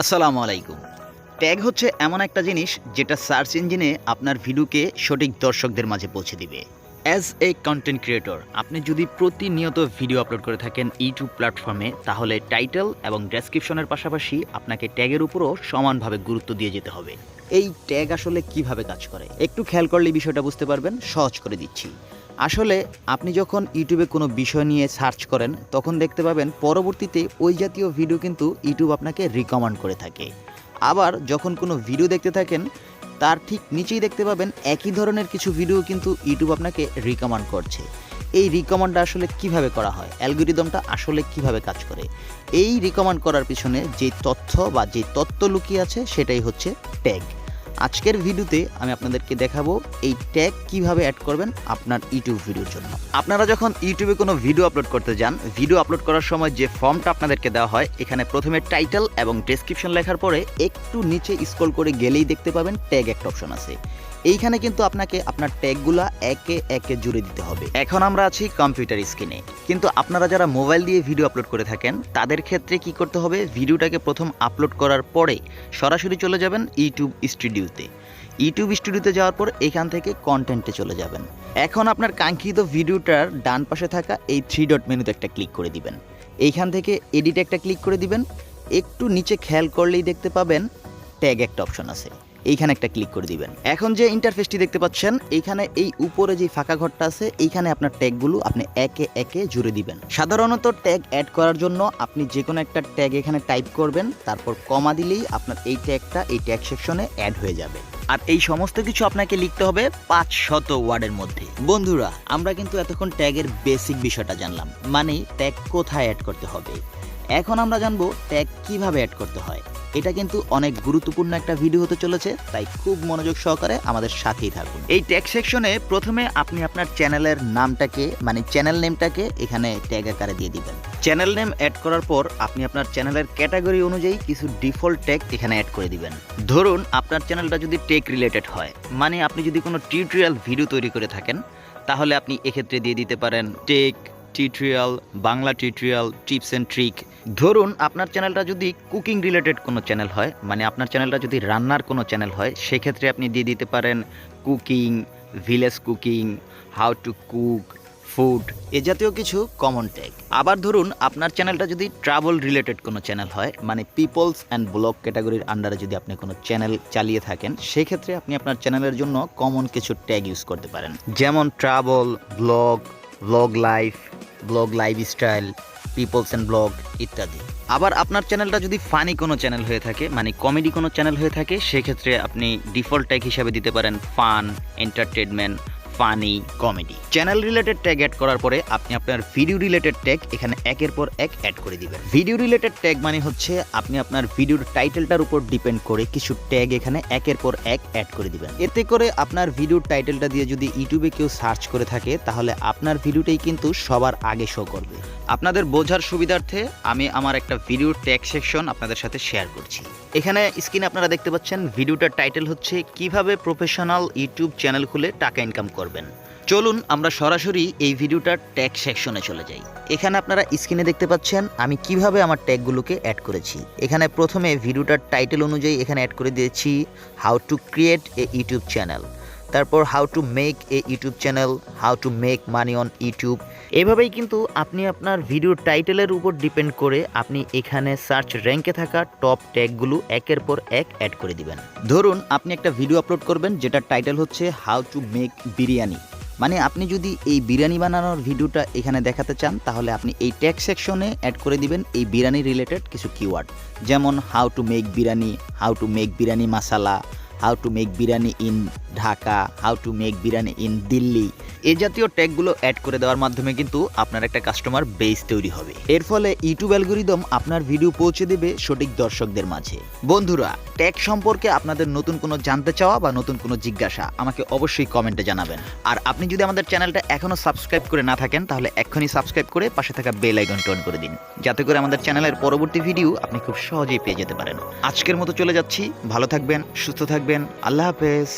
আসসালামু আলাইকুম। ট্যাগ হচ্ছে এমন একটা জিনিস যেটা সার্চ ইঞ্জিনে আপনার ভিডিওকে সঠিক দর্শকদের মাঝে পৌঁছে দিবে। অ্যাজ এ কন্টেন্ট ক্রিয়েটর আপনি যদি প্রতিনিয়ত ভিডিও আপলোড করে থাকেন ইউটিউব প্ল্যাটফর্মে তাহলে টাইটেল এবং ডেসক্রিপশনের পাশাপাশি আপনাকে ট্যাগের উপরও সমানভাবে গুরুত্ব দিয়ে যেতে হবে। এই ট্যাগ আসলে কীভাবে কাজ করে? একটু খেয়াল করলে বিষয়টা বুঝতে পারবেন। সহজ করে দিচ্ছি। আসলে আপনি যখন ইউটিউবে কোনো বিষয় নিয়ে সার্চ করেন, তখন দেখতে পাবেন পরবর্তীতে ওই জাতীয় ভিডিও কিন্তু ইউটিউব আপনাকে রিকমেন্ড করে থাকে। আবার যখন কোনো ভিডিও দেখতে থাকেন, তার ঠিক নিচেই দেখতে পাবেন একই ধরনের কিছু ভিডিও কিন্তু ইউটিউব আপনাকে রিকমেন্ড করছে। এই রিকমেন্ডটা আসলে কীভাবে করা হয়? অ্যালগোরিদমটা আসলে কীভাবে কাজ করে? এই রিকমেন্ড করার পিছনে যে তথ্য বা যে তত্ত্ব লুকিয়ে আছে, সেটাই হচ্ছে ট্যাগ আজকের ভিডিওতে আমি আপনাদেরকে দেখাবো এই ট্যাগ কীভাবে অ্যাড করবেন আপনার ইউটিউব ভিডিওর জন্য। আপনারা যখন ইউটিউবে কোনো ভিডিও আপলোড করতে যান ভিডিও আপলোড করার সময় যে ফর্মটা আপনাদেরকে দেওয়া হয়, এখানে প্রথমে টাইটেল এবং ডেসক্রিপশন লেখার পরে একটু নিচে স্ক্রল করে গেলেই দেখতে পাবেন ট্যাগ একটা অপশন আছে। এইখানে কিন্তু আপনাকে আপনার ট্যাগগুলা একে একে জুড়ে দিতে হবে। এখন আমরা আছি কম্পিউটার স্ক্রিনে। কিন্তু আপনারা যারা মোবাইল দিয়ে ভিডিও আপলোড করে থাকেন, তাদের ক্ষেত্রে কি করতে হবে? ভিডিওটাকে প্রথম আপলোড করার পরে সরাসরি চলে যাবেন ইউটিউব স্টুডিওতে। ইউটিউব স্টুডিওতে যাওয়ার পর এখান থেকে কন্টেন্টে চলে যাবেন। এখন আপনার কাঙ্ক্ষিত ভিডিওটার ডান পাশে থাকা এই থ্রি ডট মেনুতে একটা ক্লিক করে দিবেন। এইখান থেকে এডিট একটা ক্লিক করে দিবেন। একটু নিচে খেয়াল করলেই দেখতে পাবেন ট্যাগ একটা অপশন আছে। এইখানে একটা ক্লিক করে দিবেন। এখন যে ইন্টারফেসটি দেখতে পাচ্ছেন, এইখানে এই উপরে যে ফাঁকা ঘরটা আছে, এইখানে আপনার ট্যাগগুলো আপনি একে একে জুড়ে দিবেন। সাধারণত ট্যাগ অ্যাড করার জন্য আপনি যে কোনো একটা ট্যাগ এখানে টাইপ করবেন, তারপর কমা দিলেই আপনার এই ট্যাগটা এই ট্যাগ সেকশনে অ্যাড হয়ে যাবে। আর এই সমস্ত কিছু আপনাকে লিখতে হবে পাঁচ শত ওয়ার্ডের মধ্যে। বন্ধুরা, আমরা কিন্তু এতক্ষণ ট্যাগের বেসিক বিষয়টা জানলাম মানে ট্যাগ কোথায় অ্যাড করতে হবে? এখন আমরা জানব ট্যাগ কীভাবে অ্যাড করতে হয়। এটা কিন্তু অনেক গুরুত্বপূর্ণ একটা ভিডিও হতে চলেছে, তাই খুব মনোযোগ সহকারে আমাদের সাথেই থাকুন। এই ট্যাগ সেকশনে প্রথমে আপনি আপনার চ্যানেলের নামটাকে মানে চ্যানেল নেমটাকে এখানে ট্যাগ আকারে দিয়ে দিবেন। চ্যানেল নেম অ্যাড করার পর আপনি আপনার চ্যানেলের ক্যাটাগরি অনুযায়ী কিছু ডিফল্ট ট্যাগ এখানে অ্যাড করে দিবেন। ধরুন, আপনার চ্যানেলটা যদি টেক রিলেটেড হয় মানে আপনি যদি কোনো টিউটোরিয়াল ভিডিও তৈরি করে থাকেন, তাহলে আপনি এক্ষেত্রে দিয়ে দিতে পারেন tech tutorial, Bangla tutorial, tips and trick. ধরুন, আপনার চ্যানেলটা যদি কুকিং রিলেটেড কোনো চ্যানেল হয় মানে আপনার চ্যানেলটা যদি রান্নার কোনো চ্যানেল হয়, সেক্ষেত্রে আপনি দিয়ে দিতে পারেন cooking, village cooking, how to cook, food, এ জাতীয় কিছু কমন ট্যাগ আবার ধরুন, আপনার চ্যানেলটা যদি ট্রাভেল রিলেটেড কোনো চ্যানেল হয় মানে পিপলস অ্যান্ড ব্লগ ক্যাটাগরির আন্ডারে যদি আপনি কোনো চ্যানেল চালিয়ে থাকেন, সেক্ষেত্রে আপনি আপনার চ্যানেলের জন্য কমন কিছু ট্যাগ ইউজ করতে পারেন। যেমন travel, blog blog life blog lifestyle peoples and blog ইত্যাদি। আবার আপনার চ্যানেলটা যদি ফানি কোনো চ্যানেল হয়ে থাকে মানে কমেডি কোনো চ্যানেল হয়ে থাকে, সেক্ষেত্রে আপনি ডিফল্ট ট্যাগ হিসাবে দিতে পারেন fun entertainment funny comedy. Channel related tag add করার পরে আপনি আপনার ভিডিও রিলেটেড ট্যাগ এখানে একের পর এক অ্যাড করে দিবেন। ভিডিও রিলেটেড ট্যাগ মানে হচ্ছে আপনি আপনার ভিডিওর টাইটেলটার উপর ডিপেন্ড করে কিছু ট্যাগ এখানে একের পর এক অ্যাড করে দিবেন। এতে করে আপনার ভিডিওর টাইটেলটা দিয়ে যদি ইউটিউবে কেউ সার্চ করে থাকে, তাহলে আপনার ভিডিওটাই কিন্তু সবার আগে শো করবে। আপনাদের বোঝার সুবিধার্থে আমি আমার একটা ভিডিওর ট্যাগ সেকশন আপনাদের সাথে শেয়ার করছি। এখানে স্ক্রিনে আপনারা দেখতে পাচ্ছেন ভিডিওটার টাইটেল হচ্ছে কীভাবে প্রফেশনাল ইউটিউব চ্যানেল খুলে টাকা ইনকাম করবেন। চলুন আমরা সরাসরি এই ভিডিওটার ট্যাগ সেকশনে চলে যাই। এখানে আপনারা স্ক্রিনে দেখতে পাচ্ছেন আমি কীভাবে আমার ট্যাগগুলোকে অ্যাড করেছি। এখানে প্রথমে ভিডিওটার টাইটেল অনুযায়ী এখানে অ্যাড করে দিয়েছি how to create a YouTube channel তারপর how to make a YouTube channel how to make money on YouTube এভাবেই কিন্তু আপনি আপনার ভিডিও টাইটেলের উপর ডিপেন্ড করে আপনি এখানে সার্চ র্যাঙ্কে থাকা টপ ট্যাগগুলো একের পর এক অ্যাড করে দিবেন। ধরুন আপনি একটা ভিডিও আপলোড করবেন, যেটা টাইটেল হচ্ছে হাউ টু মেক বিরিয়ানি মানে আপনি যদি এই বিরিয়ানি বানানোর ভিডিওটা এখানে দেখাতে চান, তাহলে আপনি এই ট্যাগ সেকশনে অ্যাড করে দিবেন এই বিরিয়ানি রিলেটেড কিছু কিওয়ার্ড যেমন how to make biryani how to make biryani masala how to make biryani in Dhaka, how to make biryani in Delhi. এই জাতীয় ট্যাগগুলো অ্যাড করে দেওয়ার মাধ্যমে কিন্তু আপনার একটা কাস্টমার বেস তৈরি হবে। এর ফলে ইউটিউব অ্যালগোরিদম আপনার ভিডিও পৌঁছে দেবে সঠিক দর্শকদের মাঝে। বন্ধুরা, ট্যাগ সম্পর্কে আপনাদের নতুন কোনো জানতে চাওয়া বা নতুন কোনো জিজ্ঞাসা, আমাকে অবশ্যই কমেন্টে জানাবেন। আর আপনি যদি আমাদের চ্যানেলটা এখনও সাবস্ক্রাইব করে না থাকেন, তাহলে এক্ষুনি সাবস্ক্রাইব করে পাশে থাকা বেল আইকন অন করে দিন। যাতে করে আমাদের চ্যানেলের পরবর্তী ভিডিও আপনি খুব সহজেই পেয়ে যেতে পারেন। আজকের মতো চলে যাচ্ছি। ভালো থাকবেন, সুস্থ থাকবেন। আল্লাহ হাফেজ।